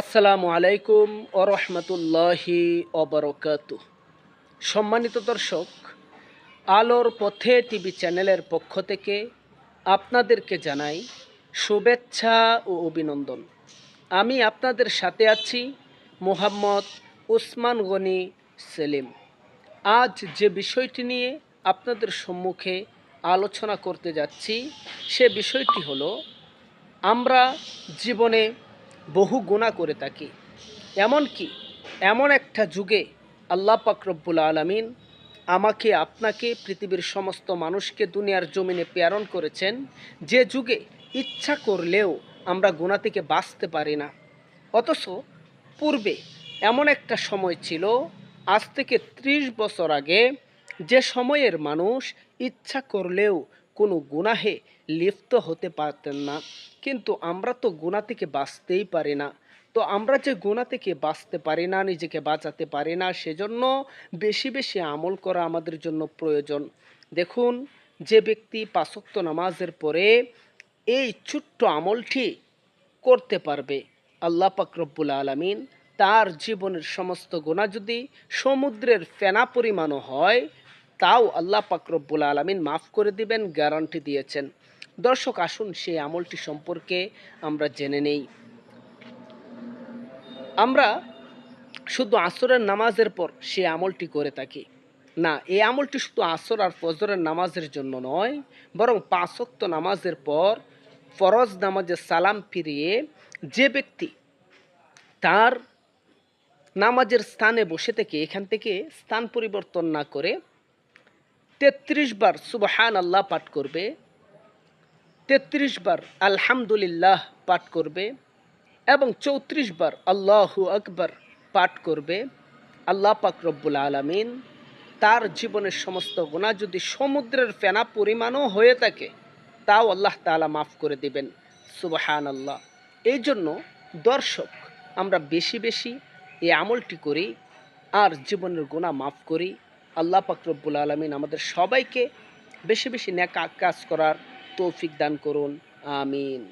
আসসালামু আলাইকুম ও রহমতুল্লাহি অবরকাত সম্মানিত দর্শক, আলোর পথে টিভি চ্যানেলের পক্ষ থেকে আপনাদেরকে জানাই শুভেচ্ছা ও অভিনন্দন। আমি আপনাদের সাথে আছি মোহাম্মদ উসমান গনি সেলিম। আজ যে বিষয়টি নিয়ে আপনাদের সম্মুখে আলোচনা করতে যাচ্ছি, সে বিষয়টি হলো, আমরা জীবনে বহু গুণা করে থাকি। এমনকি এমন একটা যুগে আল্লাহ পাক রব্বুল আলমিন আমাকে, আপনাকে, পৃথিবীর সমস্ত মানুষকে দুনিয়ার জমিনে প্রেরণ করেছেন। যে যুগে ইচ্ছা করলেও আমরা গুণা থেকে বাঁচতে পারি না। অথচ পূর্বে এমন একটা সময় ছিল, আজ থেকে ত্রিশ বছর আগে, যে সময়ের মানুষ ইচ্ছা করলেও কোনো গুনাহে লিপ্ত হতে পারতেন না। কিন্তু আমরা তো গুণা থেকে বাঁচতেই পারি না। তো আমরা যে গুণা থেকে বাঁচতে পারি না, নিজেকে বাঁচাতে পারি না, সেজন্য বেশি বেশি আমল করা আমাদের জন্য প্রয়োজন। দেখুন, যে ব্যক্তি পাঁচক্ত নামাজের পরে এই ছোট্ট আমলটি করতে পারবে। আল্লাহ পাক রব্বুল আলমিন তার জীবনের সমস্ত গোনা যদি সমুদ্রের ফেনা পরিমাণও হয় তাও আল্লাহ পাক রব্বুল আলমিন মাফ করে দিবেন গ্যারান্টি দিয়েছেন। দর্শক, আসুন সেই আমলটি সম্পর্কে আমরা জেনে নেই। আমরা শুধু আসরের নামাজের পর সে আমলটি করে থাকি। না, এই আমলটি শুধু আসর আর ফজরের নামাজের জন্য নয়, বরং পাঁচক্ত নামাজের পর ফরজ নামাজের সালাম ফিরিয়ে যে ব্যক্তি তার নামাজের স্থানে বসে থেকে, এখান থেকে স্থান পরিবর্তন না করে তেত্রিশ বার সুবহান আল্লাহ পাঠ করবে, তেত্রিশ বার আলহামদুলিল্লাহ পাঠ করবে এবং চৌত্রিশ বার আল্লাহু আকবার পাঠ করবে, আল্লাহ পাক রব্বুল আলমিন তার জীবনের সমস্ত গোনা যদি সমুদ্রের ফেনা পরিমাণও হয়ে থাকে, তাও আল্লাহ তাআলা মাফ করে দিবেন সুবহান আল্লাহ এই জন্য দর্শক, আমরা বেশি বেশি এই আমলটি করি আর জীবনের গোনা মাফ করি। আল্লাহ পাকরব্বুল আলমিন আমাদের সবাইকে বেশি বেশি ন্যাক কাজ করার তৌফিক দান করুন। আমিন।